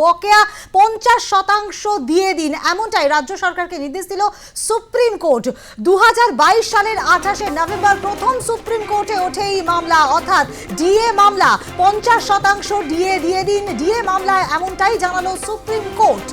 বকেয়া পঞ্চাশ শতাংশ দিয়ে দিন। এমনটাই রাজ্য সরকারকে নির্দেশ দিল সুপ্রিম কোর্ট। দু হাজার বাইশ সালের আঠাশে নভেম্বর প্রথম সুপ্রিম কোর্টে ওঠে এই মামলা। অর্থাৎ ডিএ মামলা, পঞ্চাশ শতাংশ ডিএ দিয়ে দিন। ডিএ মামলায় এমনটাই জানালো সুপ্রিম কোর্ট।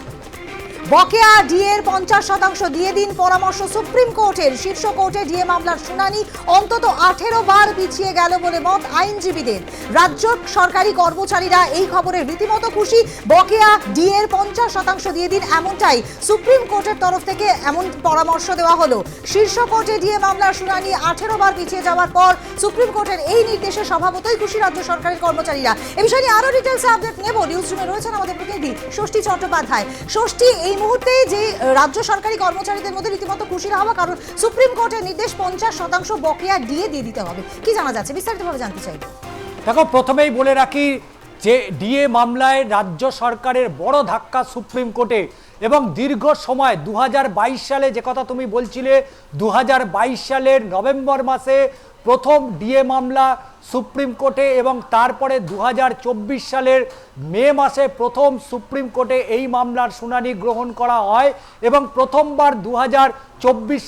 বকেয়া ডিএর পঞ্চাশ শতাংশ দিয়ে দিন পরামর্শ সুপ্রিম কোর্টের। শীর্ষ কোর্টে ডিএ মামলার শুনানি অন্তত আঠেরো বার পিছিয়ে গেল বলে মত আইনজীবীদের। রাজ্য সরকারি কর্মচারীরা এই খবরে রীতিমতো খুশি, বকেয়া ডিএর পঞ্চাশ শতাংশ দিয়ে দিন এমনটাই সুপ্রিম কোর্টের তরফ থেকে এমন পরামর্শ দেওয়া হলো। শীর্ষ কোর্টে ডিএ মামলার শুনানি আঠেরো বার পিছিয়ে যাওয়ার পর সুপ্রিম কোর্টের এই নির্দেশে স্বভাবতই খুশি রাজ্য সরকারি কর্মচারীরা। এ বিষয়ে নিয়ে আরও ডিটেলসে আপডেট নেব। নিউজ রুমে রয়েছেন আমাদের প্রতিনিধি ষষ্ঠী চট্টোপাধ্যায়। ষষ্ঠী এই মুহূর্তে যে, রাজ্য সরকারি কর্মচারীদের মধ্যে রীতিমতো খুশির হওয়া, কারণ সুপ্রিম কোর্টের নির্দেশ পঞ্চাশ শতাংশ বকেয়া ডিএ দিয়ে দিতে হবে। কি জানা যাচ্ছে? বিস্তারিতভাবে জানতে চাই। দেখো, প্রথমেই বলে রাখি যে, ডিএ মামলায় রাজ্য সরকারের বড় ধাক্কা সুপ্রিম কোর্টে এবং দীর্ঘ সময় দু হাজার বাইশ সালে যে কথা তুমি বলছিলে দু হাজার বাইশ সালের নভেম্বর মাসে প্রথম ডিএ মামলা সুপ্রিম কোর্টে এবং তারপরে দু হাজার চব্বিশ সালের মে মাসে প্রথম সুপ্রিম কোর্টে এই মামলার শুনানি গ্রহণ করা হয় এবং প্রথমবার দু হাজার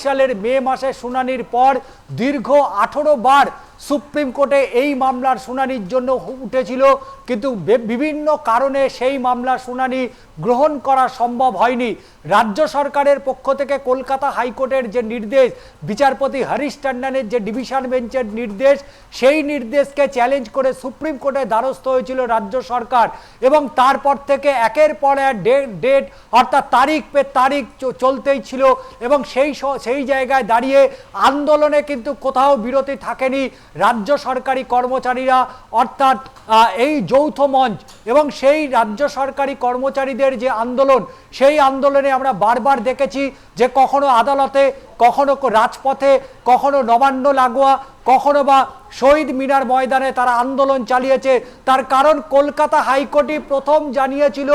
সালের মে মাসে শুনানির পর দীর্ঘ আঠেরো বার সুপ্রিম কোর্টে এই মামলার শুনানির জন্য উঠেছিল, কিন্তু বিভিন্ন কারণে সেই মামলার শুনানি গ্রহণ করা সম্ভব হয়নি। রাজ্য সরকারের পক্ষ থেকে কলকাতা হাইকোর্টের যে নির্দেশ, বিচারপতি হরিশ টান্ডানের যে ডিভিশন বেঞ্চের নির্দেশ, সেই নির্দেশকে চ্যালেঞ্জ করে সুপ্রিম কোর্টে দ্বারস্থ হয়েছিল রাজ্য সরকার এবং তারপর থেকে একের পর এক ডেট অর্থাৎ তারিখ পে তারিখ চলতেই ছিল এবং সেই সেই জায়গায় দাঁড়িয়ে আন্দোলনে কিন্তু কোথাও বিরতি থাকেনি রাজ্য সরকারি কর্মচারীরা। অর্থাৎ এই যৌথ মঞ্চ এবং সেই রাজ্য সরকারি কর্মচারীদের যে আন্দোলন, সেই আন্দোলনে আমরা বারবার দেখেছি যে কখনো আদালতে, কখনো রাজপথে, কখনো নবান্ন লাগোয়া কখনো বা শহীদ মিনার ময়দানে তারা আন্দোলন চালিয়েছে। তার কারণ কলকাতা হাইকোর্টই প্রথম জানিয়েছিল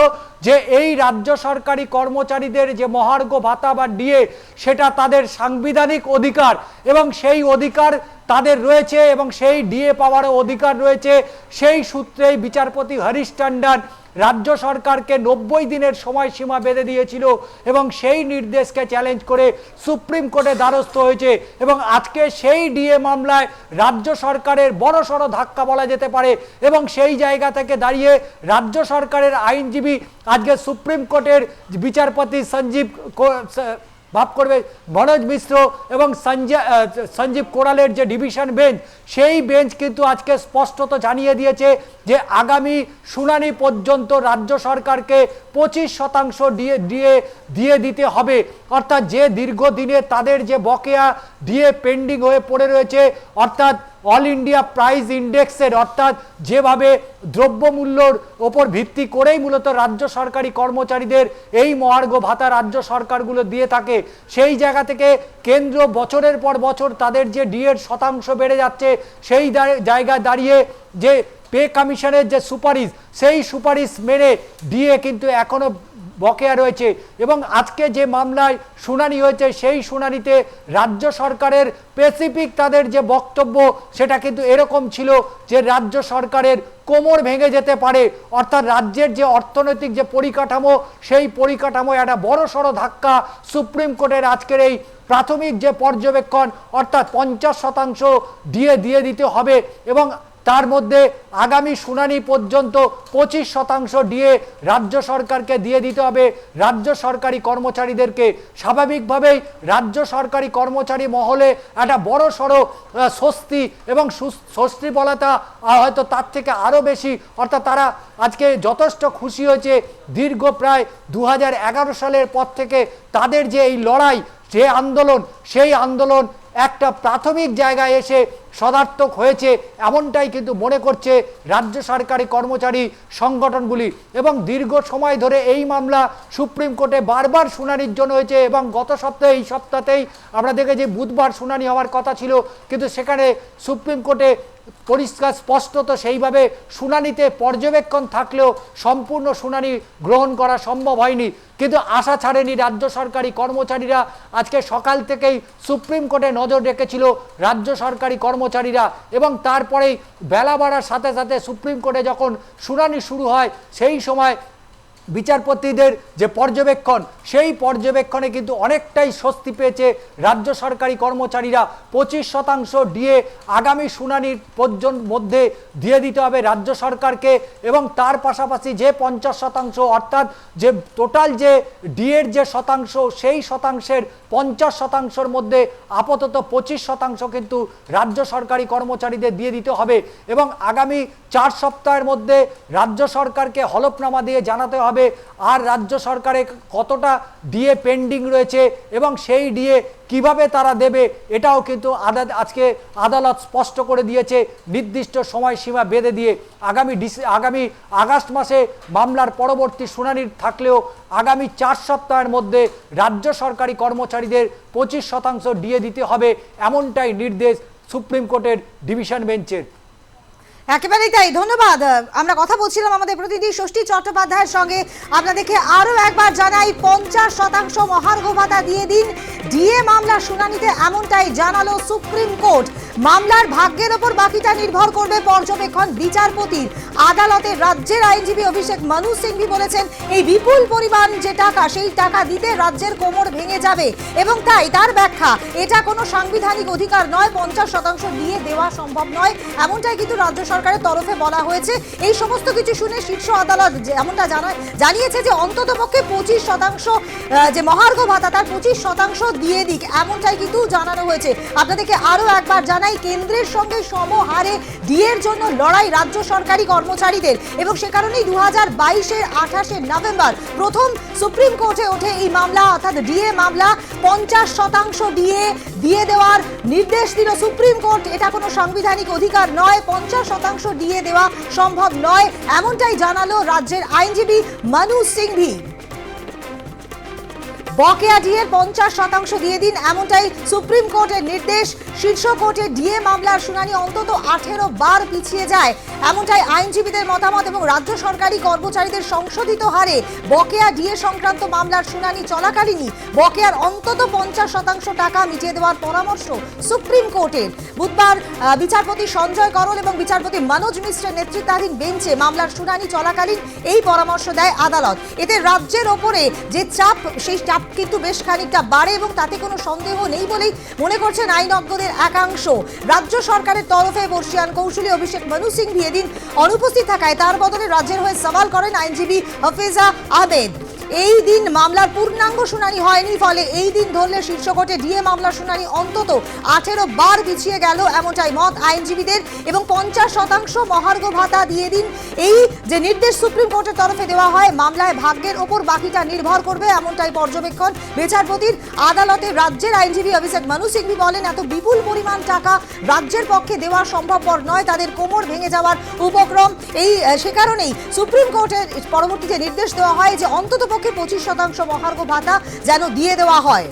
যে এই রাজ্য সরকারি কর্মচারীদের যে মহার্ঘ ভাতা বা ডিএ, সেটা তাদের সাংবিধানিক অধিকার এবং সেই অধিকার তাদের রয়েছে এবং সেই ডিএ পাওয়ার অধিকার রয়েছে। সেই সূত্রেই বিচারপতি হরিশ টন্ডন রাজ্য সরকারকে নব্বই দিনের সময়সীমা বেঁধে দিয়েছিল এবং সেই নির্দেশকে চ্যালেঞ্জ করে সুপ্রিম কোর্টে দ্বারস্থ হয়েছে এবং আজকে সেই ডিএ মামলায় রাজ্য সরকারের বড় সড়ো ধাক্কা বলা যেতে পারে এবং সেই জায়গা থেকে দাঁড়িয়ে রাজ্য সরকারের আইনজীবী আজকে সুপ্রিম কোর্টের বিচারপতি সঞ্জীব ভাব করবে মনোজ মিশ্র এবং সঞ্জীব কোরালের যে ডিভিশন বেঞ্চ, সেই বেঞ্চ কিন্তু আজকে স্পষ্টত জানিয়ে দিয়েছে যে আগামী শুনানি পর্যন্ত রাজ্য সরকারকে পঁচিশ শতাংশ দিয়ে দিয়ে দিয়ে দিতে হবে। অর্থাৎ যে দীর্ঘদিনে তাদের যে বকেয়া দিয়ে পেন্ডিং হয়ে পড়ে রয়েছে, অর্থাৎ অল ইন্ডিয়া প্রাইস ইন্ডেক্সের অর্থাৎ যেভাবে দ্রব্যমূল্যর ওপর ভিত্তি করেই মূলত রাজ্য সরকারি কর্মচারীদের এই মহার্ঘ ভাতা রাজ্য সরকারগুলো দিয়ে থাকে, সেই জায়গা থেকে কেন্দ্র বছরের পর বছর তাদের যে ডিএর শতাংশ বেড়ে যাচ্ছে, সেই জায়গায় দাঁড়িয়ে যে পে কমিশনের যে সুপারিশ, সেই সুপারিশ মেনে ডিএ কিন্তু এখনও বকেয়া রয়েছে এবং আজকে যে মামলায় শুনানি হয়েছে, সেই শুনানিতে রাজ্য সরকারের স্পেসিফিক তাদের যে বক্তব্য, সেটা কিন্তু এরকম ছিল যে রাজ্য সরকারের কোমর ভেঙে যেতে পারে। অর্থাৎ রাজ্যের যে অর্থনৈতিক যে পরিকাঠামো, সেই পরিকাঠামো একটা বড় সড়ো ধাক্কা সুপ্রিম কোর্টের আজকের এই প্রাথমিক যে পর্যবেক্ষণ, অর্থাৎ পঞ্চাশ শতাংশ দিয়ে দিয়ে দিতে হবে এবং তার মধ্যে আগামী শুনানি পর্যন্ত পঁচিশ শতাংশ দিয়ে রাজ্য সরকারকে দিয়ে দিতে হবে। রাজ্য সরকারি কর্মচারীদেরকে স্বাভাবিকভাবেই রাজ্য সরকারি কর্মচারী মহলে একটা বড় সড়ো স্বস্তি এবং স্বস্তি বলাটা হয়তো তার থেকে আরও বেশি। অর্থাৎ তারা আজকে যথেষ্ট খুশি হয়েছে। দীর্ঘ প্রায় দু হাজার এগারো সালের পর থেকে তাদের যে এই লড়াই, যে আন্দোলন, সেই আন্দোলন একটা প্রাথমিক জায়গায় এসে সদার্থক হয়েছে, এমনটাই কিন্তু মনে করছে রাজ্য সরকারি কর্মচারী সংগঠনগুলি। এবং দীর্ঘ সময় ধরে এই মামলা সুপ্রিম কোর্টে বারবার শুনানির জন্য হয়েছে এবং গত সপ্তাহে, এই সপ্তাহতেই আমরা দেখেছি বুধবার শুনানি হওয়ার কথা ছিল। কিন্তু সেখানে সুপ্রিম কোর্টে পরিষ্কার স্পষ্টত সেইভাবে শুনানিতে পর্যবেক্ষণ থাকলেও সম্পূর্ণ শুনানি গ্রহণ করা সম্ভব হয়নি। কিন্তু আশা ছাড়েনি রাজ্য সরকারি কর্মচারীরা। আজকে সকাল থেকেই সুপ্রিম কোর্টে নজর রেখেছিল রাজ্য সরকারি কর্মচারীরা এবং তারপরেই বেলা বাড়ার সাথে সাথে সুপ্রিম কোর্টে যখন শুনানি শুরু হয়, সেই সময় বিচারপতিদের যে পর্যবেক্ষণ, সেই পর্যবেক্ষণে কিন্তু অনেকটাই স্বস্তি পেয়েছে রাজ্য সরকারি কর্মচারীরা। পঁচিশ শতাংশ ডিএ আগামী শুনানির পর্যন্ত মধ্যে দিয়ে দিতে হবে রাজ্য সরকারকে এবং তার পাশাপাশি যে পঞ্চাশ শতাংশ, অর্থাৎ যে টোটাল যে ডিএর যে শতাংশ, সেই শতাংশের পঞ্চাশ শতাংশের মধ্যে আপাতত পঁচিশ শতাংশ কিন্তু রাজ্য সরকারি কর্মচারীদের দিয়ে দিতে হবে এবং আগামী চার সপ্তাহের মধ্যে রাজ্য সরকারকে হলফনামা দিয়ে জানাতে হবে আর রাজ্য সরকারে কতটা ডিএ পেন্ডিং রয়েছে এবং সেই ডিএ কীভাবে তারা দেবে, এটাও কিন্তু আজকে আদালত স্পষ্ট করে দিয়েছে। নির্দিষ্ট সময়সীমা বেঁধে দিয়ে আগামী আগামী আগস্ট মাসে মামলার পরবর্তী শুনানি থাকলেও আগামী চার সপ্তাহের মধ্যে রাজ্য সরকারি কর্মচারীদের পঁচিশ শতাংশ ডিএ দিতে হবে, এমনটাই নির্দেশ সুপ্রিম কোর্টের ডিভিশন বেঞ্চের। একেবারেই তাই, ধন্যবাদ। আমরা কথা বলছিলাম আমাদের প্রতিনিধি ষষ্ঠী চট্টোপাধ্যায়ের সঙ্গে। আপনাদেরকে আরও একবার জানাই, পঞ্চাশ শতাংশ মহার্ঘ ভাতা দিয়ে দিন। ডিএ মামলার শুনানিতে এমনটাই জানালো সুপ্রিম কোর্ট। মামলার ভাগ্যের ওপর বাকিটা নির্ভর করবে পর্যবেক্ষণ বিচারপতির। আদালতে রাজ্যের আইনজীবী অভিষেক মানু সিংভি বলেছেন, এই বিপুল পরিমাণ যে টাকা, সেই টাকা দিতে রাজ্যের কোমর ভেঙে যাবে। এবং তাই তার ব্যাখ্যা, এটা কোনো সাংবিধানিক অধিকার নয়, পঞ্চাশ শতাংশ দিয়ে দেওয়া সম্ভব নয়। এমনটাই কিন্তু রাজ্য সরকারের তরফে বলা হয়েছে। এই সমস্ত কিছু শুনে শীর্ষ আদালত যেমনটা জানায়, জানিয়েছে যে অন্তত পক্ষে পঁচিশ শতাংশ যে মহার্ঘ ভাতা, তার পঁচিশ শতাংশ দিয়ে দিক। এমনটাই কিন্তু জানানো হয়েছে। আপনাদেরকে আরও একবার জানাই, কেন্দ্রের সঙ্গে সমহারে ডিএর জন্য লড়াই রাজ্য সরকারি কর্মচারীদের এবং সে কারণেই দু হাজার বাইশের আঠাশে নভেম্বর প্রথম সুপ্রিম কোর্টে ওঠে এই মামলা, অর্থাৎ ডিএ মামলা। পঞ্চাশ শতাংশ ডিএ দিয়ে দেওয়ার নির্দেশ দিল সুপ্রিম কোর্ট। এটা কোনো সাংবিধানিক অধিকার নয়। পঞ্চাশ শতাংশ দিয়ে দেওয়া সম্ভব নয় এমনটাই জানালো রাজ্যের আইনজীবী মানু সিংভি। বকেয়া ডিএর পঞ্চাশ শতাংশ দিয়ে দিন, এমনটাই সুপ্রিম কোর্টের নির্দেশ। শীর্ষ কোর্টে ডিএ মামলার শুনানি অন্তত আঠেরো বার পিছিয়ে যায়। এমনটাই আইনজীবীদের মতামত এবং রাজ্য সরকারি কর্মচারীদের সংশোধিত হারে বকেয়া ডিএ সংক্রান্ত মামলার শুনানি চলাকালীনই বকেয়ার অন্তত পঞ্চাশ শতাংশ টাকা মিটিয়ে দেওয়ার পরামর্শ সুপ্রিম কোর্টের। বুধবার বিচারপতি সঞ্জয় করল এবং বিচারপতি মনোজ মিশ্রের নেতৃত্বাধীন বেঞ্চে মামলার শুনানি চলাকালীন এই পরামর্শ দেয় আদালত। এতে রাজ্যের ওপরে যে চাপ, সেই চাপ কিন্তু বেশ খানিকটা বাড়ে এবং তাতে কোনো সন্দেহ নেই বলেই মনে করছেন আইনজ্ঞদের একাংশ। রাজ্য সরকারের তরফে বর্ষিয়ান কৌশলী অভিষেক মনু সিংভি এদিন অনুপস্থিত থাকায় তার বদলে রাজ্যের হয়ে সওয়াল করেন আইনজীবী হাফেজা আহমেদ এই দিন মামলার পূর্ণাঙ্গ শুনানি হয়নি, ফলে এই দিন ধরলে শীর্ষ কোর্টে ডিএ মামলার শুনানি অন্তত আঠেরো বার পিছিয়ে গেল এমনটাই মত আইনজীবীদের এবং পঞ্চাশ শতাংশ মহার্ঘ ভাতা দিয়ে দিন। এই যে নির্দেশ সুপ্রিম কোর্টের তরফে দেওয়া হয়, মামলায় ভাগ্যের ওপর বাকিটা নির্ভর করবে এমনটাই পর্যবেক্ষণ বিচারপতির আদালতে রাজ্যের আইনজীবী অভিষেক মানু সিংভি বলেন, এত বিপুল পরিমাণ টাকা রাজ্যের পক্ষে দেওয়া সম্ভবপর নয়, তাদের কোমর ভেঙে যাওয়ার উপক্রম। এই সে কারণেই সুপ্রিম কোর্টের পরবর্তীতে নির্দেশ দেওয়া হয় যে অন্তত পক্ষে পঁচিশ শতাংশ মহার্ঘ ভাতা যেন দিয়ে দেওয়া হয়।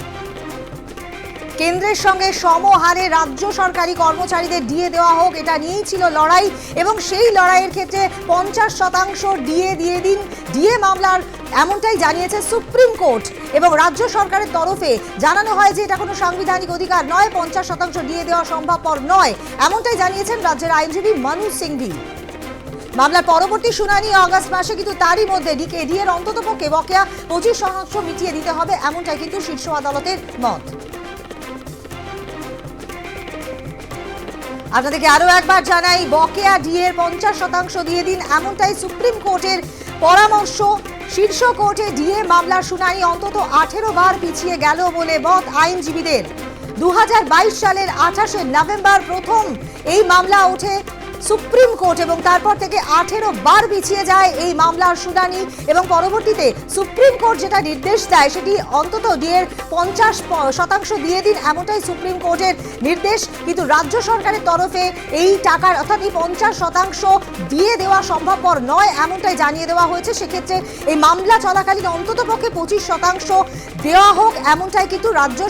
কেন্দ্রের সঙ্গে সমহারে রাজ্য সরকারি কর্মচারীদের ডিএ দেওয়া হোক, এটা নিয়েই ছিল লড়াই এবং সেই লড়াইয়ের ক্ষেত্রে পঞ্চাশ শতাংশ ডিএ দিয়ে দিন ডিএ মামলার এমনটাই জানিয়েছে সুপ্রিম কোর্ট। এবং রাজ্য সরকারের তরফে জানানো হয় যে এটা কোনো সাংবিধানিক অধিকার নয়, পঞ্চাশ শতাংশ ডিএ দেওয়া সম্ভবপর নয়, এমনটাই জানিয়েছেন রাজ্যের আইনজীবী মানু সিংভি। মামলার পরবর্তী শুনানি আগস্ট মাসে, কিন্তু তারই মধ্যে ডিকে ডিএর অন্ততপক্ষে বকেয়া পঁচিশ শতাংশ মিটিয়ে দিতে হবে, এমনটাই কিন্তু শীর্ষ আদালতের মত। আপনাদেরকে আরও একবার জানাই, বকেয়া ডিএর পঞ্চাশ শতাংশ দিয়ে দিন, এমনটাই সুপ্রিম কোর্টের পরামর্শ। শীর্ষ কোর্টে ডিএ মামলার শুনানি অন্তত আঠেরো বার পিছিয়ে গেল বলে মত আইনজীবীদের। দু হাজার বাইশ সালের আঠাশে নভেম্বর প্রথম এই মামলা ওঠে। সুপ্রিম কোর্ট এবং তারপর থেকে আঠেরো বার পিছিয়ে যায় এই মামলার শুনানি এবং পরবর্তীতে সুপ্রিম কোর্ট যেটা নির্দেশ দেয় সেটি অন্তত ডিএর পঞ্চাশ শতাংশ দিয়ে দিন এমনটাই সুপ্রিম কোর্টের নির্দেশ। কিন্তু রাজ্য সরকারের তরফে এই টাকার অর্থাৎ এই পঞ্চাশ শতাংশ দিয়ে দেওয়া সম্ভবপর নয় এমনটাই জানিয়ে দেওয়া হয়েছে। সেক্ষেত্রে এই মামলা চলাকালীন অন্তত পক্ষে পঁচিশ শতাংশ দেওয়া হোক এমনটাই কিন্তু রাজ্য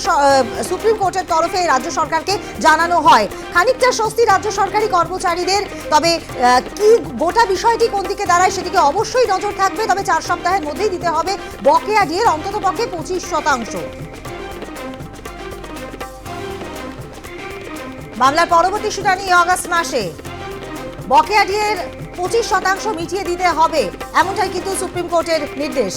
সুপ্রিম কোর্টের তরফে রাজ্য সরকারকে জানানো হয়। খানিকটা স্বস্তি রাজ্য সরকারি কর্মচারীদের তবে কি গোটা বিষয়টি কোন দিকে দাঁড়ায় সেদিকে অবশ্যই নজর থাকবে। তবে চার সপ্তাহের মধ্যেই দিতে হবে বকেয়া ডিএর অন্তত পক্ষে পঁচিশ শতাংশ। মামলার পরবর্তী শুনানি আগস্ট মাসে। বকেয়া ডিএর পঁচিশ শতাংশ মিটিয়ে দিতে হবে, এমনটাই কিন্তু সুপ্রিম কোর্টের নির্দেশ।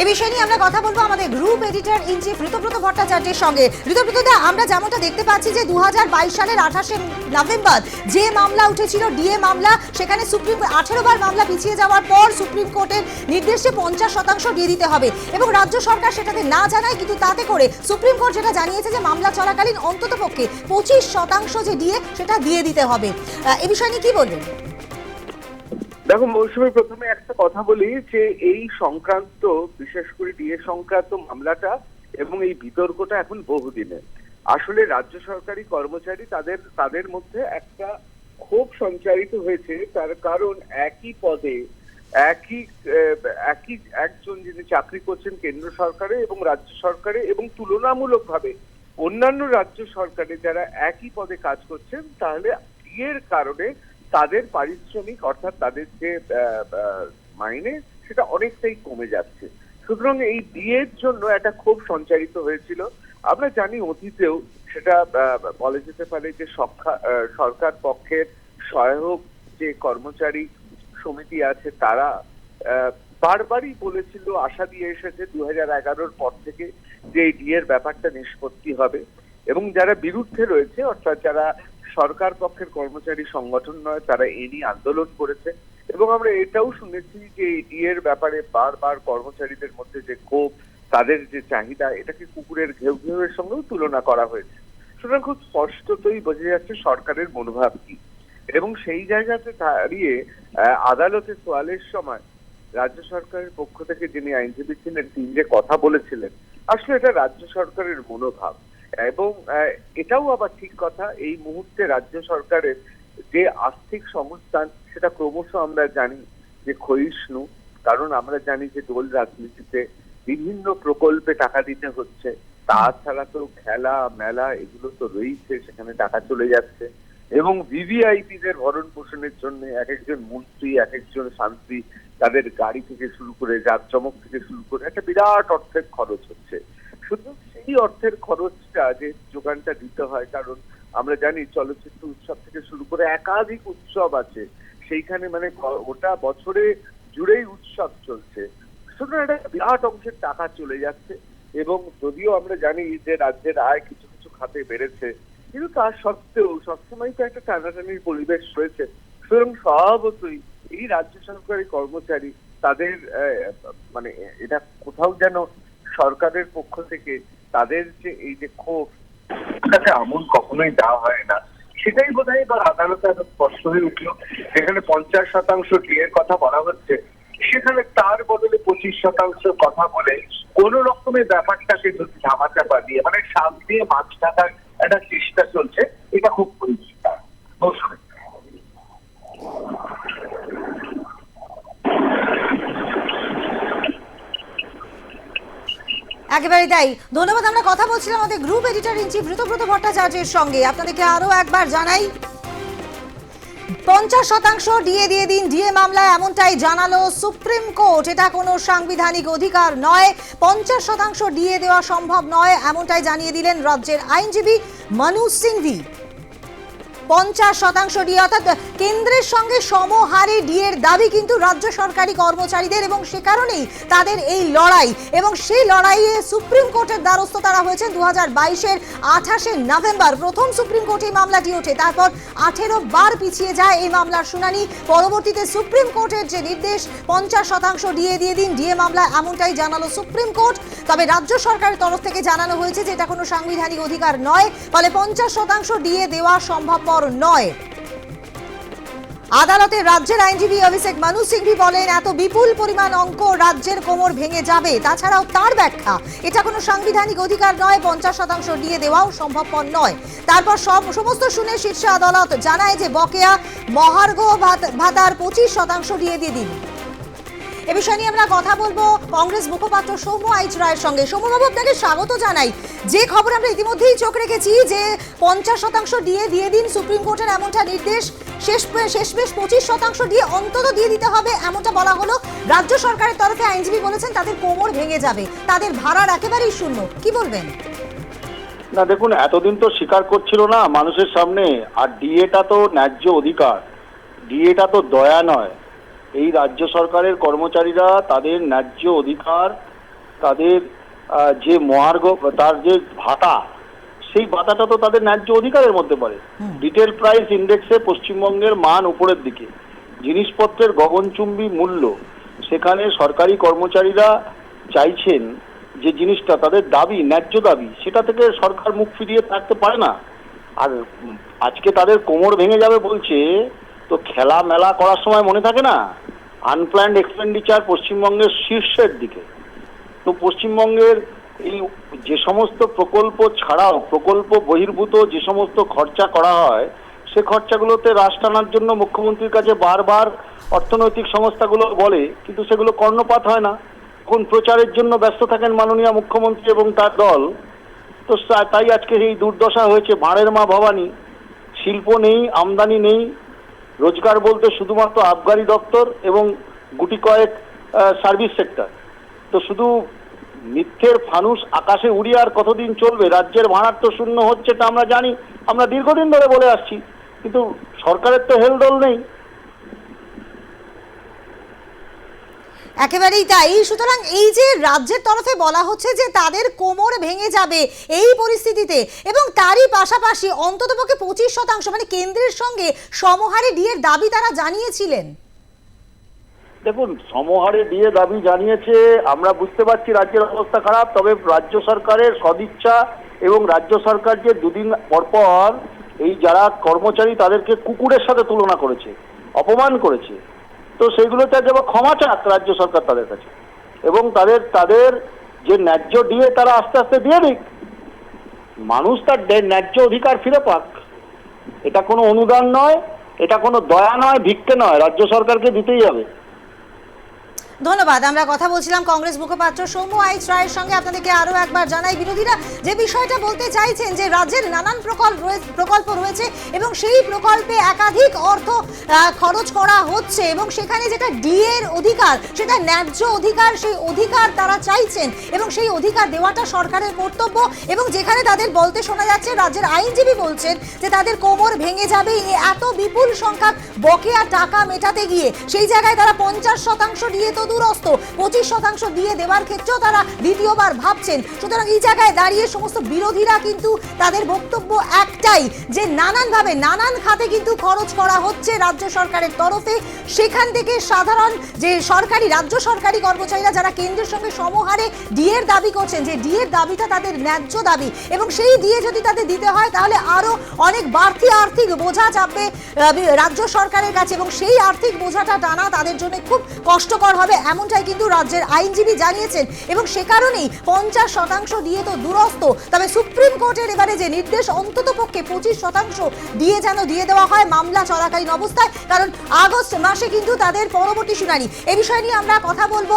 এ বিষয় নিয়ে আমরা কথা বলব আমাদের group editor in chief Ritabrata ভট্টাচার্যের সঙ্গে। ঋতব্রত দা, আমরা যেমনটা দেখতে পাচ্ছি যে দু হাজার বাইশ সালের আঠাশে নভেম্বর যে মামলা উঠেছিল, ডিএ মামলা, সেখানে সুপ্রিম আঠেরো বার মামলা পিছিয়ে যাওয়ার পর সুপ্রিম কোর্টের নির্দেশে পঞ্চাশ শতাংশ দিয়ে দিতে হবে এবং রাজ্য সরকার সেটাতে না জানায়, কিন্তু তাতে করে সুপ্রিম কোর্ট যেটা জানিয়েছে যে মামলা চলাকালীন অন্তত পক্ষে পঁচিশ শতাংশ যে ডিএ, সেটা দিয়ে দিতে হবে। এ বিষয় নিয়ে কি বলবেন? দেখো, মৌসুমী, প্রথমে একটা কথা বলি যে এই সংক্রান্ত, বিশেষ করে ডিএ সংক্রান্ত মামলাটা এবং এই বিতর্কটা এখন বহুদিনের আসলে রাজ্য সরকারি কর্মচারী তাদের তাদের মধ্যে একটা ক্ষোভ সঞ্চারিত হয়েছে। তার কারণ একই পদে একই একই একজন যিনি চাকরি করছেন কেন্দ্র সরকারে এবং রাজ্য সরকারে এবং তুলনামূলকভাবে অন্যান্য রাজ্য সরকারে যারা একই পদে কাজ করছেন, তাহলে বিয়ের কারণে তাদের পারিশ্রমিক অর্থাৎ তাদের যে মাইনে, সেটা অনেকটাই কমে যাচ্ছে। সুতরাং এই বিয়ের জন্য একটা ক্ষোভ সঞ্চারিত হয়েছিল। আমরা জানি অতীতেও সেটা বলা যেতে পারে যে সরকার সরকার পক্ষের সহায়ক যে কর্মচারী সমিতি আছে, তারা বারবারই বলেছিল, আশা দিয়ে এসেছে দু হাজার এগারোর পর থেকে যে এই ডিএর ব্যাপারটা নিষ্পত্তি হবে। এবং যারা বিরুদ্ধে রয়েছে, অর্থাৎ যারা সরকার পক্ষের কর্মচারী সংগঠন নয়, তারা এ নিয়ে আন্দোলন করেছে। এবং আমরা এটাও শুনেছি যে এই ডিএর ব্যাপারে বারবার কর্মচারীদের মধ্যে যে ক্ষোভ, তাদের যে চাহিদা, এটাকে কুকুরের ঘেউ ঘেউয়ের সঙ্গেও তুলনা করা হয়েছে। সুতরাং খুব স্পষ্টতই বোঝা যাচ্ছে সরকারের মনোভাব কি। এবং সেই জায়গাতে দাঁড়িয়ে আদালতে সোয়ালের সময় রাজ্য সরকারের পক্ষ থেকে যিনি আইনজীবী ছিলেন, তিনি যে কথা বলেছিলেন, আসলে এটা রাজ্য সরকারের মনোভাব। এবং এটাও আবার ঠিক কথা, এই মুহূর্তে রাজ্য সরকারের যে আর্থিক সংস্থান, সেটা ক্রমশ আমরা জানি যে ক্ষয়িষ্ণু। কারণ আমরা জানি যে দোল রাজনীতিতে বিভিন্ন প্রকল্পে টাকা দিতে হচ্ছে। তাছাড়া তো খেলা, মেলা, এগুলো তো রয়েছে, সেখানে টাকা চলে যাচ্ছে। এবং ভিভিআইপি দের ভরণ পোষণের জন্য এক একজন মন্ত্রী, এক একজন শান্তি তাদের গাড়ি থেকে শুরু করে জাঁকজমক থেকে শুরু করে একটা বিরাট অর্থের খরচ হচ্ছে। শুধু সেই অর্থের খরচটা যে যোগানটা দিতে হয়, কারণ আমরা জানি চলচ্চিত্র উৎসব থেকে শুরু করে একাধিক উৎসব আছে, সেইখানে মানে গোটা বছরে জুড়েই উৎসব চলছে। একটা বিরাট অংশের টাকা চলে যাচ্ছে, এবং যদিও আমরা জানি যে রাজ্যের আয় কিছু কিছু খাতে বেড়েছে, কিন্তু তার সত্ত্বেও সবসময় তো একটা টানাটানির পরিবেশ রয়েছে। সুতরাং স্বভাবতই এই রাজ্য সরকারি কর্মচারী তাদের মানে এটা কোথাও যেন সরকারের পক্ষ থেকে তাদের যে এই যে ক্ষোভ আমল কখনোই দেওয়া হয় না। সেটাই বোধ হয় এবার আদালতে এত স্পষ্ট হয়ে উঠল, যেখানে পঞ্চাশ শতাংশ ডিএর কথা বলা হচ্ছে, সেখানে তার বদলে পঁচিশ শতাংশ কথা বলে কোন রকমের ব্যাপারটাকে যদি ধামাচাপা দিয়ে মানে সাপ দিয়ে মাছ ঢাকার একটা চেষ্টা চলছে, এটা খুব পরিষ্কার একেবারে তাই। ধন্যবাদ, আমরা কথা বলছিলাম আমাদের group editor in chief Ritabrata ভট্টাচার্যের সঙ্গে। আপনাদেরকে আরও একবার জানাই, পঞ্চাশ শতাংশ ডিএ দিয়ে দিন ডিএ মামলায় এমনটাই জানালো সুপ্রিম কোর্ট। এটা কোনো সাংবিধানিক অধিকার নয়। পঞ্চাশ শতাংশ ডিএ দেওয়া সম্ভব নয়, এমনটাই জানিয়ে দিলেন রাজ্যের আইনজীবী মনু সিংভি। পঞ্চাশ শতাংশ ডিএ, অর্থাৎ কেন্দ্রের সঙ্গে সমহারে ডিএর দাবি কিন্তু রাজ্য সরকারি কর্মচারীদের এবং সে কারণেই তাদের এই লড়াই। এবং সেই লড়াইয়ে সুপ্রিম কোর্টের দ্বারস্থ তারা হয়েছেন দু হাজার বাইশের আঠাশে নভেম্বর। প্রথম সুপ্রিম কোর্টে এই মামলাটি ওঠে। তারপর আঠেরো বার পিছিয়ে যায় এই মামলার শুনানি। পরবর্তীতে সুপ্রিম কোর্টের যে নির্দেশ, পঞ্চাশ শতাংশ ডিএ দিয়ে দিন। ডিএ মামলা এমনটাই জানালো সুপ্রিম কোর্ট। তবে রাজ্য সরকারের তরফ থেকে জানানো হয়েছে যে এটা কোনো সাংবিধানিক অধিকার নয়। ফলে পঞ্চাশ শতাংশ ডিএ দেওয়া সম্ভবপর নয়। আদালতে রাজ্যের আইনজীবী অভিষেক মানু সিংভি বলেন, এত বিপুল পরিমাণ অঙ্ক রাজ্যের কোমর ভেঙে যাবে, তাছাড়াও তার ব্যাখ্যা, এটা কোনো সাংবিধানিক অধিকার নয়, পঞ্চাশ শতাংশ দিয়ে দেওয়াও সম্ভবপর নয়। তারপর সব, সমস্ত শুনে শীর্ষ আদালত জানায় যে বকেয়া মহার্ঘ ভাত- ভাতার পঁচিশ শতাংশ দিয়ে দিয়ে দিন। এ বিষয় নিয়ে আমরা কথা বলব কংগ্রেস মুখপাত্র সৌম্য আইচ রায়ের সঙ্গে। সৌম্যবাবু আপনাকে স্বাগত জানাই। যে খবর আমরা ইতিমধ্যেই চোখ রেখেছি যে পঞ্চাশ শতাংশ দিয়ে দিয়ে দিন সুপ্রিম কোর্টের এমনটা নির্দেশ, শেষ, শেষমেশ পঁচিশ শতাংশ দিয়ে অন্তত দিয়ে দিতে হবে এমনটা বলা হলো। রাজ্য সরকারের তরফে আইনজীবী বলেছেন তাদের কোমর ভেঙে যাবে, তাদের ভাড়ার একেবারেই শূন্য। কি বলবেন? না, দেখুন, এতদিন তো স্বীকার করছিল না মানুষের সামনে, আর ডিএটা তো ন্যায্য অধিকার। ডিএটা তো দয়া নয়। এই রাজ্য সরকারের কর্মচারীরা তাদের ন্যায্য অধিকার তাদের যে মহার্ঘ তার যে ভাতা সেই ভাতাটা তো তাদের ন্যায্য অধিকারের মধ্যে পড়ে। রিটেল প্রাইস ইন্ডেক্সে পশ্চিমবঙ্গের মান উপরের দিকে। জিনিসপত্রের গগনচুম্বী মূল্য। সেখানে সরকারি কর্মচারীরা চাইছেন যে জিনিসটা তাদের দাবি ন্যায্য দাবি সেটা থেকে সরকার মুখ ফিরিয়ে থাকতে পারে না। আর আজকে তাদের কোমর ভেঙে যাবে বলছে তো খেলা মেলা করার সময় মনে থাকে না? আনপ্ল্যান্ড এক্সপেন্ডিচার পশ্চিমবঙ্গের শীর্ষের দিকে। তো পশ্চিমবঙ্গের এই যে সমস্ত প্রকল্প ছাড়াও, প্রকল্প বহির্ভূত যে সমস্ত খরচা করা হয়, সে খরচাগুলোতে রাশ টানার জন্য মুখ্যমন্ত্রীর কাছে বারবার অর্থনৈতিক সংস্থাগুলো বলে, কিন্তু সেগুলো কর্ণপাত হয় না। কোন প্রচারের জন্য ব্যস্ত থাকেন মাননীয় মুখ্যমন্ত্রী এবং তার দল। তো তাই আজকে এই দুর্দশা হয়েছে। ভাঁড়ের মা ভবানী। শিল্প নেই, আমদানি নেই রোজগার বলতে শুধুমাত্র আবগারি দপ্তর এবং গুটি কয়েক সার্ভিস সেক্টর তো শুধু মিথ্যের ফানুস আকাশে উড়িয়ে আর কতদিন চলবে? রাজ্যের ভাড়ার তো শূন্য হচ্ছে তা আমরা জানি। আমরা দীর্ঘদিন ধরে বলে আসছি। কিন্তু সরকারের তো হেলদল নেই। একেবারেই তাই। সুতরাং এই যে রাজ্যের তরফে বলা হচ্ছে যে তাদের কোমর ভেঙে যাবে এই পরিস্থিতিতে এবং তারই পাশাপাশি অন্ততপক্ষে পঁচিশ শতাংশ মানে কেন্দ্রের সঙ্গে সমহারে ডিএর দাবি তারা জানিয়েছিলেন। দেখুন, সমহারে দিয়ে দাবি জানিয়েছে, আমরা বুঝতে পারছি রাজ্যের অবস্থা খারাপ, তবে রাজ্য সরকারের সদিচ্ছা এবং রাজ্য সরকার যে দুদিন পরপর এই যারা কর্মচারী তাদেরকে কুকুরের সাথে তুলনা করেছে, অপমান করেছে। তো সেইগুলোতে যাব ক্ষমা চাক রাজ্য সরকার তাদের কাছে। এবং তাদের তাদের যে ন্যায্য দিয়ে তারা আস্তে আস্তে দিয়ে দিক, মানুষ তার ন্যায্য অধিকার ফিরে পাক। এটা কোনো অনুদান নয়, এটা কোনো দয়া নয়, ভিক্ষে নয়, রাজ্য সরকারকে দিতেই হবে। ধন্যবাদ। আমরা কথা বলছিলাম কংগ্রেস মুখপাত্র সৌম্য আইচ রায়ের সঙ্গে। আপনাদেরকে আরও একবার জানাই বিরোধীরা যে বিষয়টা বলতে চাইছেন যে রাজ্যের নানান প্রকল্প প্রকল্প রয়েছে এবং সেই প্রকল্পে একাধিক অর্থ খরচ করা হচ্ছে এবং সেখানে যেটা ডিএর অধিকার, সেটা ন্যায্য অধিকার, সেই অধিকার তারা চাইছেন এবং সেই অধিকার দেওয়াটা সরকারের কর্তব্য এবং যেখানে তাদের বলতে শোনা যাচ্ছে, রাজ্যের আইনজীবী বলছেন যে তাদের কোমর ভেঙে যাবে। এত বিপুল সংখ্যক বকেয়া টাকা মেটাতে গিয়ে সেই জায়গায় তারা পঞ্চাশ শতাংশ দিয়ে তো দূরস্থ পঁচিশ শতাংশ দিয়ে দেওয়ার ক্ষেত্রেও তারা দ্বিতীয়বার ভাবছেন। সুতরাং এই জায়গায় দাঁড়িয়ে সমস্ত বিরোধীরা কিন্তু তাদের বক্তব্য একটাই, যে নানানভাবে নানান খাতে কিন্তু খরচ করা হচ্ছে রাজ্য সরকারের তরফে। সেখান থেকে সাধারণ যে সরকারি, রাজ্য সরকারি কর্মচারীরা যারা কেন্দ্রের সঙ্গে সমহারে ডিএর দাবি করছেন, যে ডিএর দাবিটা তাদের ন্যায্য দাবি এবং সেই দিয়ে যদি তাদের দিতে হয়, তাহলে আরও অনেক বাড়তি আর্থিক বোঝা চাপবে রাজ্য সরকারের কাছে এবং সেই আর্থিক বোঝাটা টানা তাদের জন্য খুব কষ্টকর হবে। এমনটাই কিন্তু রাজ্যের আইনজীবী জানিয়েছেন। এবং সে কারণেই পঞ্চাশ শতাংশ দিয়ে তো দূরস্থ তবে সুপ্রিম কোর্টের এবারে যে নির্দেশ অন্তত পক্ষে পঁচিশ শতাংশ দিয়ে যেন দিয়ে দেওয়া হয়, মামলা চলাকালীন অবস্থায়, কারণ আগস্ট মাসে কিন্তু তাদের পরবর্তী শুনানি। এ বিষয় নিয়ে আমরা কথা বলব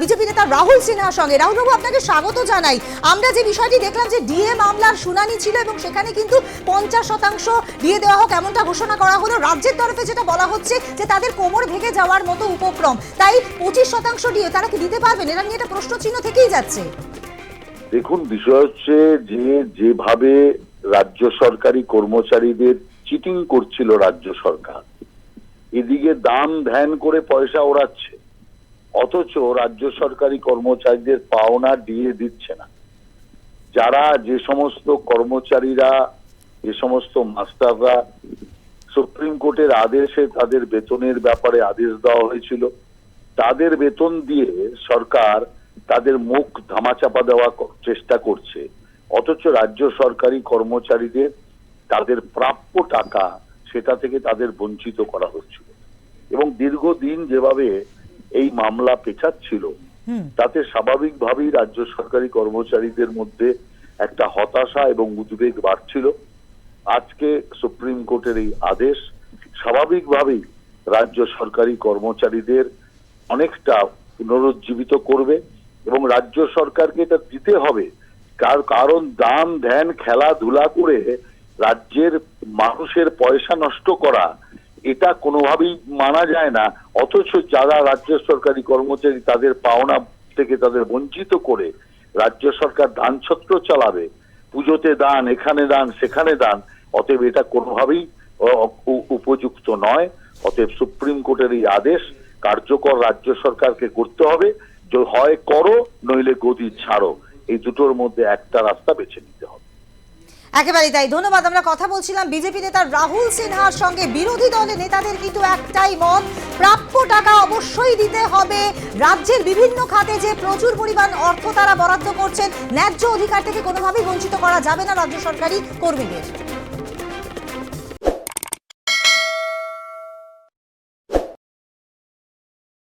বিজেপি নেতা রাহুল সিনহার সঙ্গে। রাহুল বাবু, আপনাকে স্বাগত জানাই। আমরা যে বিষয়টি দেখলাম যে ডিএ মামলার শুনানি ছিল এবং সেখানে কিন্তু পঞ্চাশ শতাংশ দিয়ে দেওয়া হোক এমনটা ঘোষণা করা হলো। রাজ্যের তরফে যেটা বলা হচ্ছে যে তাদের কোমর ভেঙে যাওয়ার মতো উপক্রম। তাই পঁচিশ শতাংশ দিয়ে তারা কি দিতে পারবেন? এটা নিয়ে একটা থেকেই যাচ্ছে। দেখুন, বিষয় হচ্ছে যে যেভাবে রাজ্য সরকারি কর্মচারীদের চিটিং করছিল রাজ্য সরকার, এদিকে দাম ধ্যান করে পয়সা ওড়াচ্ছে, অথচ রাজ্য সরকারি কর্মচারীদের পাওনা দিয়ে দিচ্ছে না। যারা যে সমস্ত কর্মচারীরা, যে সমস্ত মাস্টাররা সুপ্রিম কোর্টের আদেশে তাদের বেতনের ব্যাপারে আদেশ দেওয়া হয়েছিল তাদের বেতন দিয়ে সরকার তাদের মুখ ধামাচাপা দেওয়া চেষ্টা করছে। অথচ রাজ্য সরকারি কর্মচারীদের তাদের প্রাপ্য টাকা সেটা থেকে তাদের বঞ্চিত করা হচ্ছিল। এবং দীর্ঘদিন যেভাবে এই মামলা পেছাচ্ছিল তাতে স্বাভাবিকভাবেই রাজ্য সরকারি কর্মচারীদের মধ্যে একটা হতাশা এবং উদ্বেগ বাড়ছিল। আজকে সুপ্রিম কোর্টের এই আদেশ স্বাভাবিকভাবেই রাজ্য সরকারি কর্মচারীদের অনেকটা পুনরুজ্জীবিত করবে এবং রাজ্য সরকারকে এটা দিতে হবে। কার- কারণ দান, ধ্যান, খেলাধুলা করে রাজ্যের মানুষের পয়সা নষ্ট করা, এটা কোনোভাবেই মানা যায় না। অথচ যারা রাজ্য সরকারি কর্মচারী, তাদের পাওনা থেকে তাদের বঞ্চিত করে রাজ্য সরকার ধান ছত্র চালাবে। পুজোতে দান, এখানে দান, সেখানে দান, অতএব এটা কোনোভাবেই উপযুক্ত নয়। অতএব সুপ্রিম কোর্টের এই আদেশ কার্যকর রাজ্য সরকারকে করতে হবে। হয়, করো, নইলে গদি ছাড়ো। এই দুটোর মধ্যে একটা রাস্তা বেছে নিতে হবে। একেবারেই তাই। ধন্যবাদ, আমরা কথা বলছিলাম বিজেপি নেতা রাহুল সিনহার সঙ্গে। বিরোধী দলের নেতাদের কিন্তু একটাই মত, প্রাপ্য টাকা অবশ্যই দিতে হবে। রাজ্যের বিভিন্ন খাতে যে প্রচুর পরিমাণ অর্থ তারা বরাদ্দ করছেন, ন্যায্য অধিকার থেকে কোনোভাবেই বঞ্চিত করা যাবে না রাজ্য সরকারি কর্মীদের।